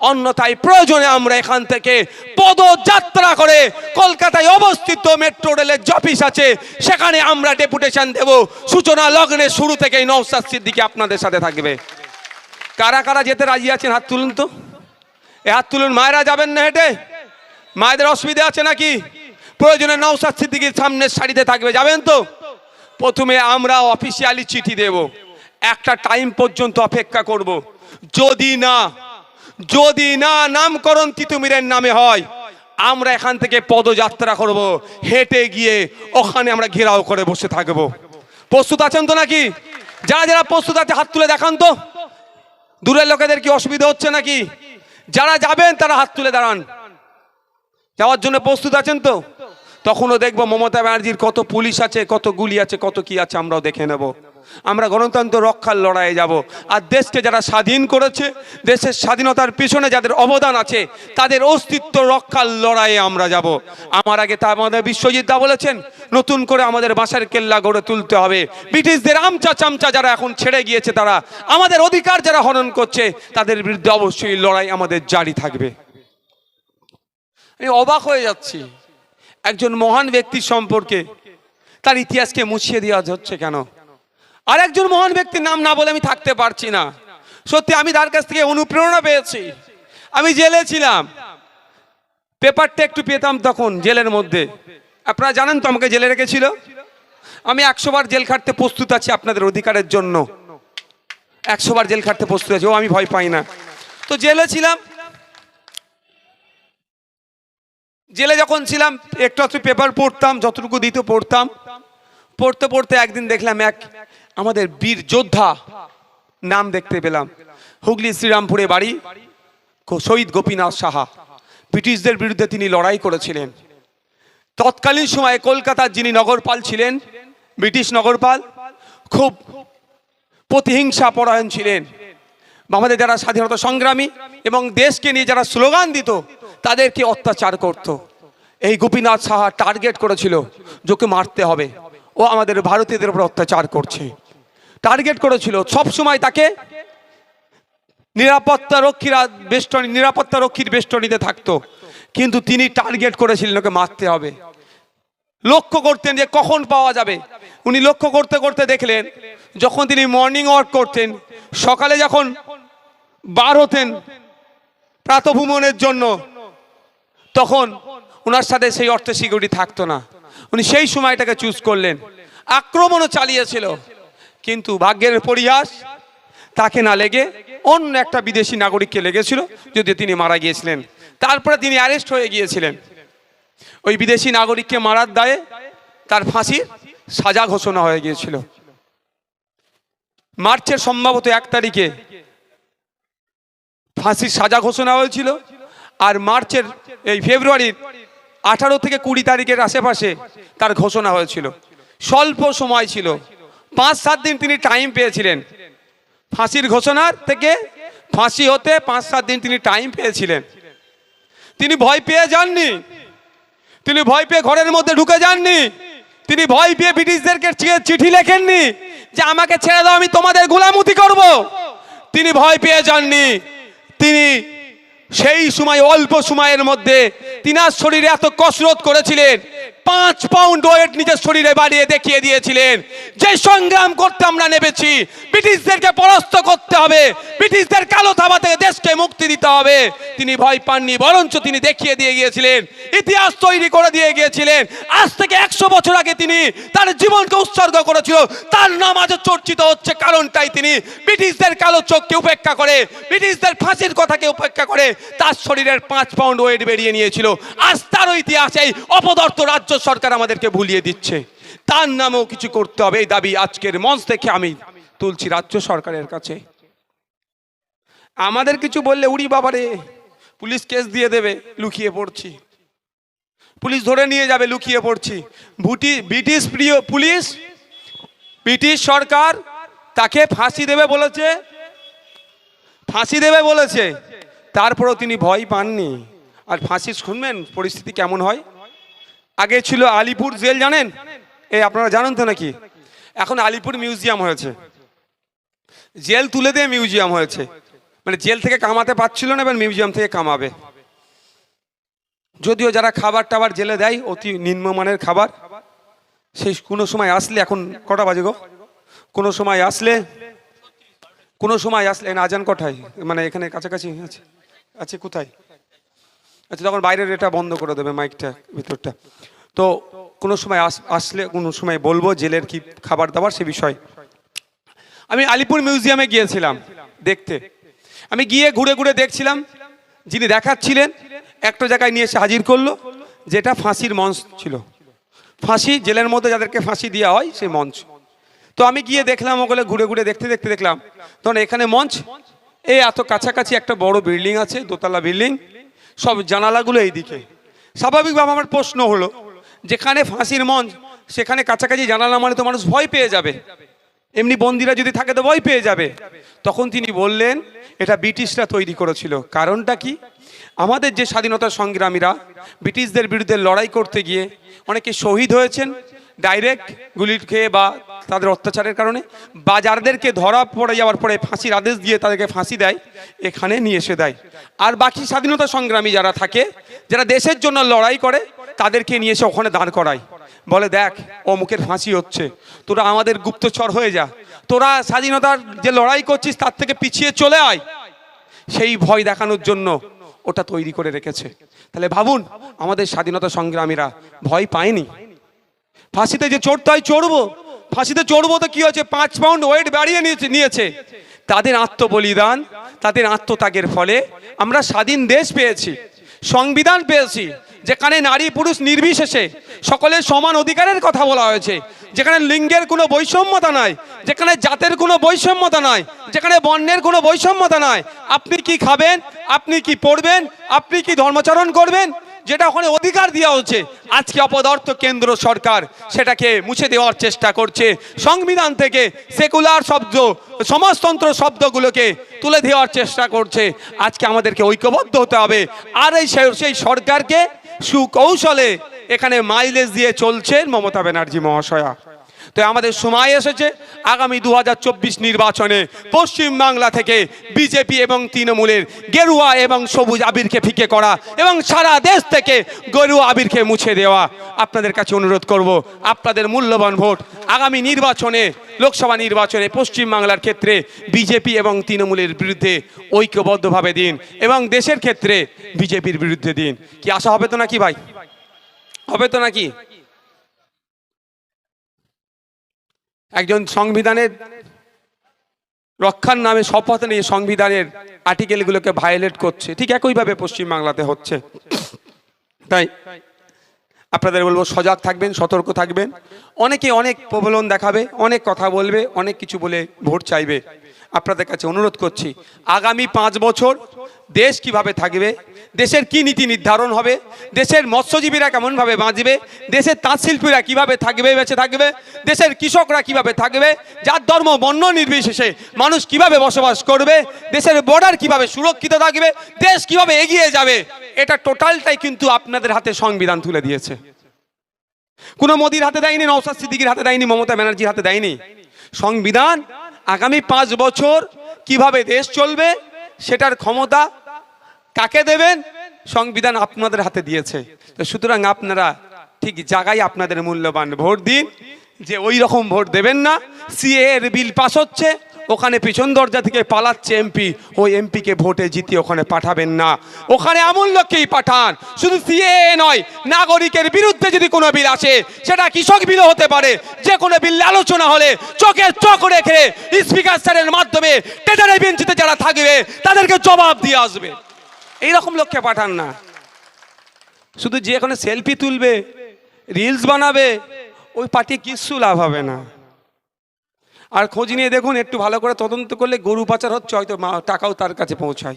অন্যথায় প্রয়োজনে আমরা এখান থেকে পদযাত্রা করে কলকাতায় অবস্থিত মেট্রো রেলের যে অফিস আছে, সেখানে আমরা ডেপুটেশন দেব। সূচনা লগ্নের শুরু থেকেই নৌসাদ সিদ্দিকি আপনাদের সাথে থাকবে। কারা কারা যেতে রাজি আছেন হাত তুলুন তো। এ হাত তুলুন, মায়েরা যাবেন না হেঁটে? মায়েদের অসুবিধা আছে নাকি? প্রয়োজনে নৌসাদ সিদ্দিকির সামনের সারিতে থাকবে, যাবেন তো? প্রথমে আমরা অফিসিয়ালি চিঠি দেব। একটা টাইম পর্যন্ত অপেক্ষা করব। যদি না যদি না নামকরণ তিতুমিরের নামে হয়, আমরা এখান থেকে পদযাত্রা করব, হেঁটে গিয়ে ওখানে আমরা ঘেরাও করে বসে থাকব। প্রস্তুত আছেন তো নাকি? যারা যারা প্রস্তুত আছে, হাত তুলে দেখান তো। দূরের লোকেদের কি অসুবিধা হচ্ছে নাকি? যারা যাবেন, তারা হাত তুলে দাঁড়ান। যাওয়ার জন্য প্রস্তুত আছেন তো? তখনও দেখব মমতা ব্যানার্জির কত পুলিশ আছে, কত গুলি আছে, কত কি আছে, আমরাও দেখে নেব। আমরা গণতন্ত্র রক্ষার লড়াইয়ে যাব। আর দেশকে যারা স্বাধীন করেছে, দেশের স্বাধীনতার পিছনে যাদের অবদান আছে, তাদের অস্তিত্ব রক্ষার লড়াইয়ে আমরা যাব। আমার আগে তা আমাদের বিশ্বজিৎ দা বলেছেন, নতুন করে আমাদের বাঁশের কেল্লা গড়ে তুলতে হবে। ব্রিটিশদের আমচা চামচা যারা এখন ছেড়ে গিয়েছে তারা, আমাদের অধিকার যারা হনন করছে, তাদের বিরুদ্ধে অবশ্যই লড়াই আমাদের জারি থাকবে। আমি অবাক হয়ে যাচ্ছি। একজন মহান ব্যক্তির সম্পর্কে, তার ইতিহাসকে মুছিয়ে দেওয়া হচ্ছে কেন? আর একজন মহান ব্যক্তির নাম না বলে আমি থাকতে পারছি না। সত্যি, আমি তার কাছ থেকে অনুপ্রেরণা পেয়েছি। আমি জেলে ছিলাম। পেপারটা একটু পেতাম তখন জেলের মধ্যে। আপনারা জানেন তো আমাকে জেলে রেখেছিল? আমি একশো বার জেল খাটতে প্রস্তুত আছি আপনাদের অধিকারের জন্য। একশো বার জেল খাটতে প্রস্তুত আছি, ও আমি ভয় পাই না। তো জেলে ছিলাম। জেলে যখন ছিলাম, একটু একটু পেপার পড়তাম, যতটুকু দিত পড়তাম। পড়তে পড়তে একদিন দেখলাম এক আমাদের বীর যোদ্ধা নাম দেখতে পেলাম। হুগলি শ্রীরামপুরে বাড়ি শহীদ গোপীনাথ সাহা। ব্রিটিশদের বিরুদ্ধে তিনি লড়াই করেছিলেন। তৎকালীন সময়ে কলকাতার যিনি নগরপাল ছিলেন, ব্রিটিশ নগরপাল, খুব প্রতিহিংসা পরায়ণ ছিলেন। আমাদের যারা স্বাধীনতা সংগ্রামী এবং দেশকে নিয়ে যারা স্লোগান দিত, তাদেরকে অত্যাচার করত। এই গোপীনাথ সাহা টার্গেট করেছিল যোকে মারতে হবে। ও আমাদের ভারতীয়দের উপর অত্যাচার করছে। টার্গেট করেছিল। সব সময় তাকে নিরাপত্তা রক্ষীরা বেষ্টনী নিরাপত্তা রক্ষীর বেষ্টনীতে থাকতো। কিন্তু তিনি টার্গেট করেছিলেন ওকে মারতে হবে। লক্ষ্য করতেন যে কখন পাওয়া যাবে। উনি লক্ষ্য করতে করতে দেখলেন, যখন তিনি মর্নিং ওয়াক করতেন, সকালে যখন বার হতেন প্রাতভ্রমণের জন্য, তখন ওনার সাথে সেই অর্থ সিকিউরিটি থাকতো না। উনি সেই সময়টাকে চুজ করলেন। আক্রমণও চালিয়েছিল। কিন্তু ভাগ্যের পরিহাস তাকে না লেগে অন্য একটা বিদেশি নাগরিককে লেগেছিল যদি তিনি মারা গিয়েছিলেন। তারপরে তিনি অ্যারেস্ট হয়ে গিয়েছিলেন। ওই বিদেশি নাগরিককে মারার দায়ে তার ফাঁসির সাজা ঘোষণা হয়ে গিয়েছিল। মার্চের সম্ভবত এক তারিখে ফাঁসির সাজা ঘোষণা হয়েছিল আর মার্চের এই ফেব্রুয়ারির আঠারো থেকে কুড়ি তারিখের আশেপাশে তার ঘোষণা হয়েছিল। স্বল্প সময় ছিল। পাঁচ সাত দিন তিনি টাইম পেয়েছিলেন। ফাঁসির ঘোষণার থেকে ফাঁসি হতে পাঁচ সাত দিন তিনি টাইম পেয়েছিলেন। তিনি ভয় পেয়ে যাননি। তিনি ভয় পেয়ে ঘরের মধ্যে ঢুকে যাননি। তিনি ভয় পেয়ে ব্রিটিশদেরকে চিঠি লেখেননি যে, আমাকে ছেড়ে দাও, আমি তোমাদের গোলামুতি করব। তিনি ভয় পেয়ে যাননি। তিনি সেই সময়, অল্প সময়ের মধ্যে তিনার শরীরে এত কসরত করেছিলেন। পাঁচ পাউন্ড ওয়েট নিজের শরীরে বাড়িয়ে দেখিয়ে দিয়েছিলেন। যে সংগ্রাম করতে আমরা নেমেছি, ব্রিটিশদেরকে পরাস্ত করতে হবে, ব্রিটিশদের কালো থাবা থেকে দেশকে মুক্তি দিতে হবে। তিনি ভয় পাননি, বরঞ্চ তিনি দেখিয়ে দিয়ে গিয়েছিলেন, ইতিহাস তৈরি করে দিয়ে গিয়েছিলেন। আজ থেকে একশো বছর আগে তিনি তার জীবনকে উৎসর্গ করেছিল। তার নাম আজ চর্চিত হচ্ছে, কারণটাই তিনি ব্রিটিশদের কালো চোখকে উপেক্ষা করে, ব্রিটিশদের ফাঁসির কথাকে উপেক্ষা করে তার শরীরের পাঁচ পাউন্ড ওয়েট বেরিয়ে নিয়েছিল। তারও ইতিহাসে এই অপদার্থ রাজ্য সরকার আমাদেরকে ভুলিয়ে দিচ্ছে। তার নামেও কিছু করতে হবে, এই দাবি আজকের মঞ্চ থেকে আমি তুলছি রাজ্য সরকারের কাছে। আমাদের কিছু বললে, উড়ি বাবারে পুলিশ কেস দিয়ে দেবে, লুকিয়ে পড়ছি। পুলিশ ধরে নিয়ে যাবে, লুকিয়ে পড়ছি। ভুটি, ব্রিটিশ প্রিয় পুলিশ, ব্রিটিশ সরকার তাকে ফাঁসি দেবে বলেছে, ফাঁসি দেবে বলেছে। তারপরেও তিনি ভয় পাননি। আর ফাঁসি শুনবেন, পরিস্থিতি কেমন হয়? আগে ছিল আলিপুর জেল, জানেন? এই আপনারা জানেন তো নাকি? এখন আলিপুর মিউজিয়াম হয়েছে। জেল তুলে দিয়ে মিউজিয়াম হয়েছে। মানে জেল থেকে কামাতে পারছিল না, এবার মিউজিয়াম থেকে কামাবে। যদিও যারা খাবার টাবার জেলে দেয়, অতি নিম্নমানের খাবার, সেই কোনো সময় আসলে এখন কটা বাজে গো? কোনো সময় আসলে, কোনো সময় আসলে আজান কটায়? মানে এখানে কাছাকাছি আছে। আছে কোথায়? আচ্ছা তখন বাইরের এটা বন্ধ করে দেবে মাইকটা, ভিতরটা। তো কোনো সময় আস- আসলে কোনো সময় বলব জেলের কি খাবার দাবার সে বিষয়। আমি আলিপুর মিউজিয়ামে গিয়েছিলাম দেখতে। আমি গিয়ে ঘুরে ঘুরে দেখছিলাম, যিনি দেখাচ্ছিলেন, একটা জায়গায় নিয়ে এসে হাজির করল, যেটা ফাঁসির মঞ্চ ছিল। ফাঁসি, জেলের মধ্যে যাদেরকে ফাঁসি দেওয়া হয়, সেই মঞ্চ। তো আমি গিয়ে দেখলাম, ওগুলো ঘুরে ঘুরে দেখতে দেখতে দেখলাম। তখন এখানে মঞ্চ এই এত কাছাকাছি একটা বড় বিল্ডিং আছে, দোতলা বিল্ডিং, সব জানালাগুলো এইদিকে। স্বাভাবিকভাবে আমার প্রশ্ন হলো, যেখানে ফাঁসির মঞ্চ, সেখানে কাছাকাছি জানালা মানে তো মানুষ ভয় পেয়ে যাবে। এমনি বন্দিরা যদি থাকে তো ভয় পেয়ে যাবে। তখন তিনি বললেন, এটা ব্রিটিশরা তৈরি করেছিল। কারণটা কি? আমাদের যে স্বাধীনতা সংগ্রামীরা ব্রিটিশদের বিরুদ্ধে লড়াই করতে গিয়ে অনেকে শহীদ হয়েছেন ডাইরেক্ট গুলি খেয়ে বা তাদের অত্যাচারের কারণে, বা যাদেরকে ধরা পড়ে যাওয়ার পরে ফাঁসির আদেশ দিয়ে তাদেরকে ফাঁসি দেয়, এখানে নিয়ে এসে দেয়। আর বাকি স্বাধীনতা সংগ্রামী যারা থাকে, যারা দেশের জন্য লড়াই করে, তাদেরকে নিয়ে এসে ওখানে দাঁড় করায়। বলে, দেখ, অমুকের ফাঁসি হচ্ছে। তোরা আমাদের গুপ্তচর হয়ে যা। তোরা স্বাধীনতার যে লড়াই করছিস, তার থেকে পিছিয়ে চলে আয়। সেই ভয় দেখানোর জন্য ওটা তৈরি করে রেখেছে। তাহলে ভাবুন, আমাদের স্বাধীনতা সংগ্রামীরা ভয় পায়নি? ফাঁসিতে যে চড়তে হয় চড়বো। ফাঁসিতে চড়বো তো কি হয়েছে? পাঁচ পাউন্ড ওয়েট বাড়িয়ে নিয়েছে নিয়েছে। তাদের আত্মবলিদান, তাদের আত্মত্যাগের ফলে আমরা স্বাধীন দেশ পেয়েছি, সংবিধান পেয়েছি, যেখানে নারী পুরুষ নির্বিশেষে সকলের সমান অধিকারের কথা বলা হয়েছে, যেখানে লিঙ্গের কোনো বৈষম্যতা নাই, যেখানে জাতের কোনো বৈষম্যতা নাই, যেখানে বর্ণের কোনো বৈষম্যতা নাই। আপনি কি খাবেন? আপনি কি পড়বেন? আপনি কি ধর্মাচরণ করবেন? যেটা ওখানে অধিকার দেওয়া হচ্ছে। আজকে অপদার্থ কেন্দ্র সরকার সেটাকে মুছে দেওয়ার চেষ্টা করছে। সংবিধান থেকে সেকুলার শব্দ, সমাজতন্ত্র শব্দগুলোকে তুলে দেওয়ার চেষ্টা করছে। আজকে আমাদেরকে ঐক্যবদ্ধ হতে হবে। আর এই সেই সরকারকে সুকৌশলে এখানে মাইলেজ দিয়ে চলছেন মমতা ব্যানার্জি মহাশয়া। তো আমাদের সময় এসেছে আগামী দু হাজার চব্বিশ নির্বাচনে পশ্চিম বাংলা থেকে বিজেপি এবং তৃণমূলের গেরুয়া এবং সবুজ আবিরকে ফিকে করা এবং সারা দেশ থেকে গেরুয়া আবিরকে মুছে দেওয়া। আপনাদের কাছে অনুরোধ করব, আপনাদের মূল্যবান ভোট আগামী নির্বাচনে, লোকসভা নির্বাচনে পশ্চিম বাংলার ক্ষেত্রে বিজেপি এবং তৃণমূলের বিরুদ্ধে ঐক্যবদ্ধভাবে দিন এবং দেশের ক্ষেত্রে বিজেপির বিরুদ্ধে দিন। কি আশা হবে তো নাকি ভাই? হবে তো নাকি? একজন সংবিধানের রক্ষার নামে শপথ নিয়ে সংবিধানের আর্টিকেলগুলোকে ভায়োলেট করছে। ঠিক একইভাবে পশ্চিমবাংলাতে হচ্ছে। তাই আপনাদের বলব, সজাগ থাকবেন, সতর্ক থাকবেন। অনেকে অনেক প্রবলন দেখাবে, অনেক কথা বলবে, অনেক কিছু বলে ভোট চাইবে। আপনাদের কাছে অনুরোধ করছি, আগামী পাঁচ বছর দেশ কীভাবে থাকবে, দেশের কি নীতি নির্ধারণ হবে, দেশের মৎস্যজীবীরা কেমনভাবে বাঁচবে, দেশের তাঁত শিল্পীরা কীভাবে থাকবে, বেঁচে থাকবে, দেশের কৃষকরা কীভাবে থাকবে, যার ধর্ম, বর্ণ নির্বিশেষে মানুষ কীভাবে বসবাস করবে, দেশের বর্ডার কীভাবে সুরক্ষিত থাকবে, দেশ কীভাবে এগিয়ে যাবে, এটা টোটালটাই কিন্তু আপনাদের হাতে সংবিধান তুলে দিয়েছে। কোনো মোদির হাতে দেয়নি নৌসাদ সিদ্দিকির হাতে দেয়নি, মমতা ব্যানার্জির হাতে দেয়নি। সংবিধান আগামী পাঁচ বছর কীভাবে দেশ চলবে সেটার ক্ষমতা কাকে দেবেন সংবিধান আপনাদের হাতে দিয়েছে। তো সুতরাং আপনারা ঠিক জায়গায় আপনাদের মূল্যবান ভোট দিন যে ওই রকম ভোট দেবেন না। সিএ এর বিল পাস হচ্ছে। ওখানে পিছন দরজা থেকে পালাচ্ছে এমপি। ওই এমপিকে ভোটে জিতিয়ে ওখানে পাঠাবেন না। ওখানে এমন লোককেই পাঠান। শুধু সিএ নয়, নাগরিকের বিরুদ্ধে যদি কোনো বিল আসে, সেটা কৃষক বিলও হতে পারে। যে কোনো বিল আলোচনা হলে চোখে চোখ রেখে স্পিকার স্যারের মাধ্যমে টেটারে বেঞ্চিতে যারা থাকবে, তাদেরকে জবাব দিয়ে আসবে। এইরকম লোককে পাঠান না। শুধু যে এখানে সেলফি তুলবে, রিলস বানাবে, ওই পার্টি কিচ্ছু লাভ হবে না। আর খোঁজ নিয়ে দেখুন, একটু ভালো করে তদন্ত করলে গরু পাচার হচ্ছে, হয়তো টাকাও তার কাছে পৌঁছায়।